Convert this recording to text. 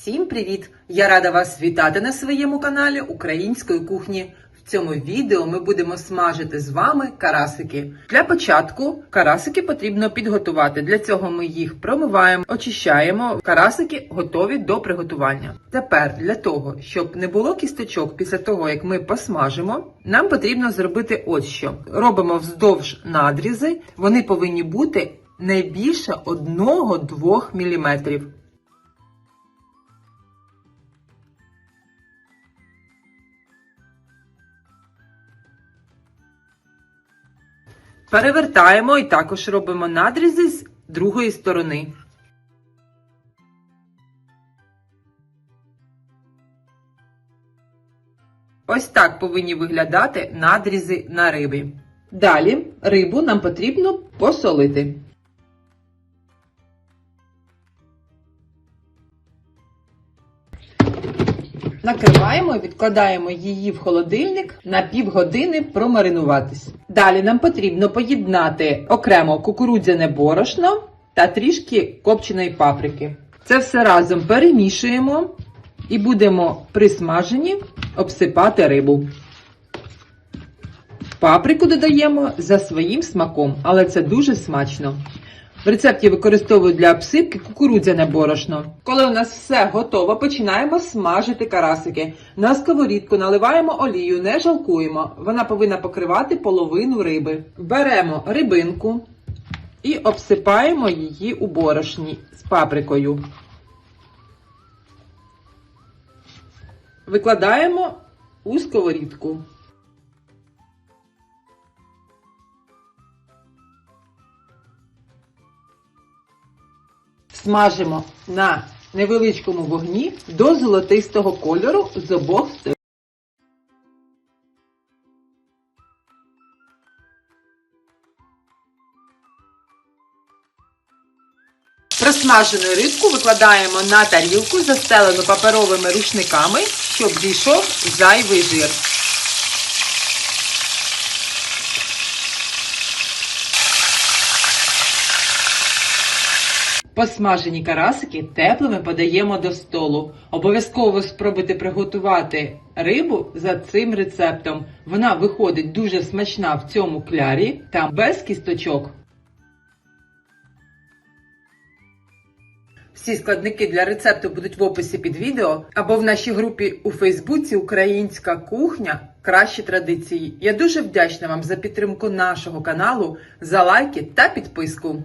Всім привіт! Я рада вас вітати на своєму каналі Української кухні. В цьому відео ми будемо смажити з вами карасики. Для початку карасики потрібно підготувати. Для цього ми їх промиваємо, очищаємо. Карасики готові до приготування. Тепер для того, щоб не було кісточок після того, як ми посмажимо, нам потрібно зробити ось що: робимо вздовж надрізи. Вони повинні бути не більше 1-2 мм. Перевертаємо і також робимо надрізи з другої сторони. Ось так повинні виглядати надрізи на рибі. Далі рибу нам потрібно посолити. Накриваємо і відкладаємо її в холодильник на півгодини промаринуватись. Далі нам потрібно поєднати окремо кукурудзяне борошно та трішки копченої паприки. Це все разом перемішуємо і будемо при смаженні обсипати рибу. Паприку додаємо за своїм смаком, але це дуже смачно. В рецепті використовую для обсипки кукурудзяне борошно. Коли у нас все готово, починаємо смажити карасики. На сковорідку наливаємо олію, не жалкуємо. Вона повинна покривати половину риби. Беремо рибинку і обсипаємо її у борошні з паприкою. Викладаємо у сковорідку. Смажимо на невеличкому вогні до золотистого кольору з обох сторін. Просмажену рибку викладаємо на тарілку, застелену паперовими рушниками, щоб дійшов зайвий жир. Посмажені карасики теплими подаємо до столу. Обов'язково спробуйте приготувати рибу за цим рецептом. Вона виходить дуже смачна в цьому клярі та без кісточок. Всі складники для рецепту будуть в описі під відео або в нашій групі у Фейсбуці Українська кухня Кращі традиції. Я дуже вдячна вам за підтримку нашого каналу, за лайки та підписку.